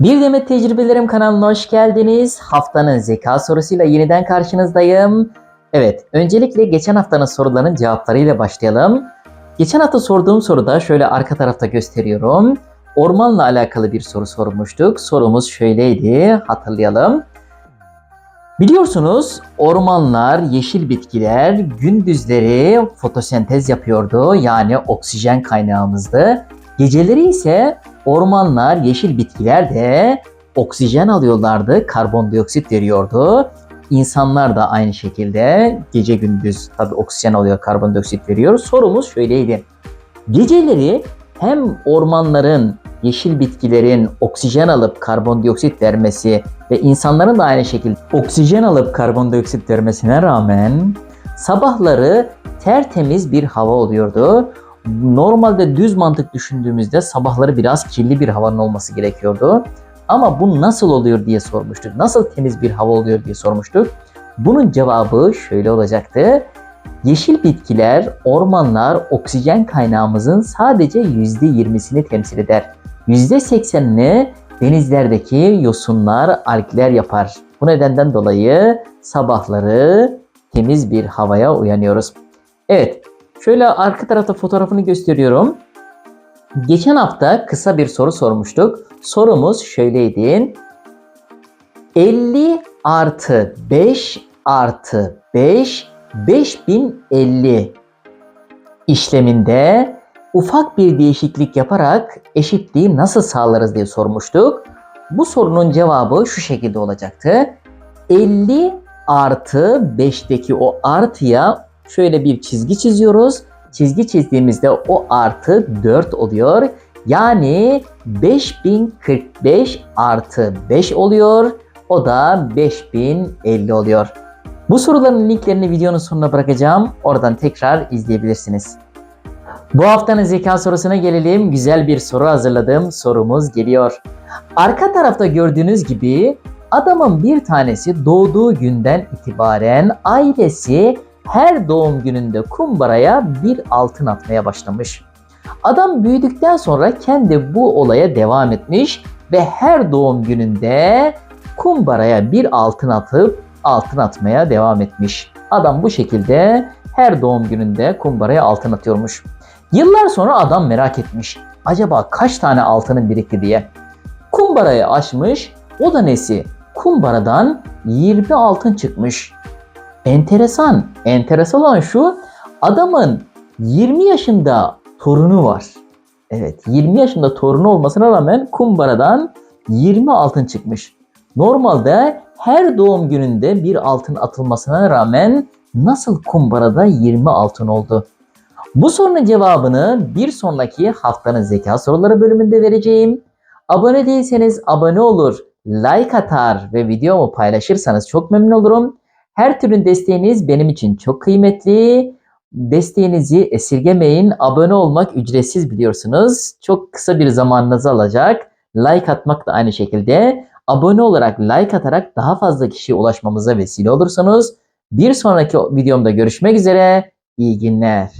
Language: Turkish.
Bir Demet Tecrübelerim kanalına hoş geldiniz. Haftanın zeka sorusuyla yeniden karşınızdayım. Evet, öncelikle geçen haftanın soruların cevaplarıyla başlayalım. Geçen hafta sorduğum soruda şöyle arka tarafta gösteriyorum. Ormanla alakalı bir soru sormuştuk. Sorumuz şöyleydi, hatırlayalım. Biliyorsunuz ormanlar, yeşil bitkiler gündüzleri fotosentez yapıyordu. Yani oksijen kaynağımızdı. Geceleri ise ormanlar, yeşil bitkiler de oksijen alıyorlardı, karbondioksit veriyordu. İnsanlar da aynı şekilde gece gündüz tabi oksijen alıyor, karbondioksit veriyor. Sorumuz şöyleydi. Geceleri hem ormanların, yeşil bitkilerin oksijen alıp karbondioksit vermesi ve insanların da aynı şekilde oksijen alıp karbondioksit vermesine rağmen sabahları tertemiz bir hava oluyordu. Normalde düz mantık düşündüğümüzde sabahları biraz kirli bir havanın olması gerekiyordu. Ama bu nasıl oluyor diye sormuştuk. Nasıl temiz bir hava oluyor diye sormuştuk. Bunun cevabı şöyle olacaktı. Yeşil bitkiler, ormanlar oksijen kaynağımızın sadece %20'sini temsil eder. %80'ini denizlerdeki yosunlar, algler yapar. Bu nedenden dolayı sabahları temiz bir havaya uyanıyoruz. Evet, şöyle arka tarafta fotoğrafını gösteriyorum. Geçen hafta kısa bir soru sormuştuk. Sorumuz şöyleydi. 50 artı 5 artı 5 5050 işleminde ufak bir değişiklik yaparak eşitliği nasıl sağlarız diye sormuştuk. Bu sorunun cevabı şu şekilde olacaktı. 50 artı 5'teki o artıya şöyle bir çizgi çiziyoruz. Çizgi çizdiğimizde o artı 4 oluyor. Yani 5045 artı 5 oluyor. O da 5050 oluyor. Bu soruların linklerini videonun sonuna bırakacağım. Oradan tekrar izleyebilirsiniz. Bu haftanın zeka sorusuna gelelim. Güzel bir soru hazırladım. Sorumuz geliyor. Arka tarafta gördüğünüz gibi adamın bir tanesi doğduğu günden itibaren ailesi her doğum gününde kumbaraya bir altın atmaya başlamış. Adam büyüdükten sonra kendi bu olaya devam etmiş ve her doğum gününde kumbaraya bir altın atıp altın atmaya devam etmiş. Adam bu şekilde her doğum gününde kumbaraya altın atıyormuş. Yıllar sonra adam merak etmiş. Acaba kaç tane altının birikti diye. Kumbarayı açmış. O da nesi? Kumbaradan 20 altın çıkmış. Enteresan. Enteresan olan şu. Adamın 20 yaşında torunu var. Evet 20 yaşında torunu olmasına rağmen kumbaradan 20 altın çıkmış. Normalde her doğum gününde bir altın atılmasına rağmen nasıl kumbarada 20 altın oldu? Bu sorunun cevabını bir sonraki haftanın zeka soruları bölümünde vereceğim. Abone değilseniz abone olur, like atar ve videomu paylaşırsanız çok memnun olurum. Her türlü desteğiniz benim için çok kıymetli. Desteğinizi esirgemeyin. Abone olmak ücretsiz biliyorsunuz. Çok kısa bir zamanınızı alacak. Like atmak da aynı şekilde. Abone olarak, like atarak daha fazla kişiye ulaşmamıza vesile olursunuz. Bir sonraki videomda görüşmek üzere. İyi günler.